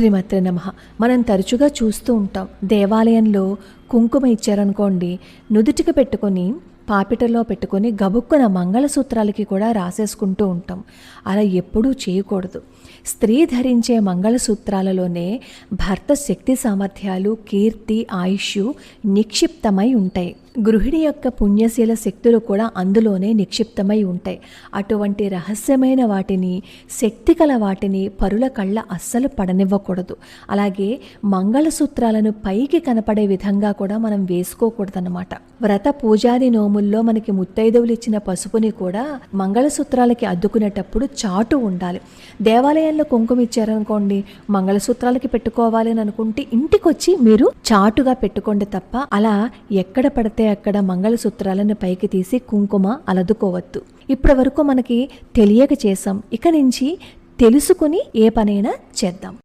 శ్రీమత్ర నమ. మనం తరచుగా చూస్తూ ఉంటాం. దేవాలయంలో కుంకుమ ఇచ్చారనుకోండి నుదుటికి పెట్టుకొని పాపిటలో పెట్టుకొని గబుక్కున మంగళసూత్రాలకి కూడా రాసేసుకుంటూ ఉంటాం. అలా ఎప్పుడూ చేయకూడదు. స్త్రీ ధరించే మంగళసూత్రాలలోనే భర్త శక్తి సామర్థ్యాలు కీర్తి ఆయుష్ నిక్షిప్తమై ఉంటాయి. గృహిణి యొక్క పుణ్యశీల శక్తులు కూడా అందులోనే నిక్షిప్తమై ఉంటాయి. అటువంటి రహస్యమైన వాటిని శక్తి కల వాటిని పరుల కళ్ళ అస్సలు పడనివ్వకూడదు. అలాగే మంగళసూత్రాలను పైకి కనపడే విధంగా కూడా మనం వేసుకోకూడదన్నమాట. వ్రత పూజాది నోముల్లో మనకి ముత్తైదువులు ఇచ్చిన పసుపుని కూడా మంగళసూత్రాలకి అద్దుకునేటప్పుడు చాటు ఉండాలి. దేవాలయంలో కుంకుమ ఇచ్చారనుకోండి మంగళసూత్రాలకి పెట్టుకోవాలి అని అనుకుంటే ఇంటికొచ్చి మీరు చాటుగా పెట్టుకోండి తప్ప అలా ఎక్కడ పడితే అక్కడ మంగళసూత్రాలను పైకి తీసి కుంకుమ అలదుకోవద్దు. ఇప్పటి వరకు మనకి తెలియక చేసాం ఇక నుంచి తెలుసుకుని ఏ పనైనా చేద్దాం.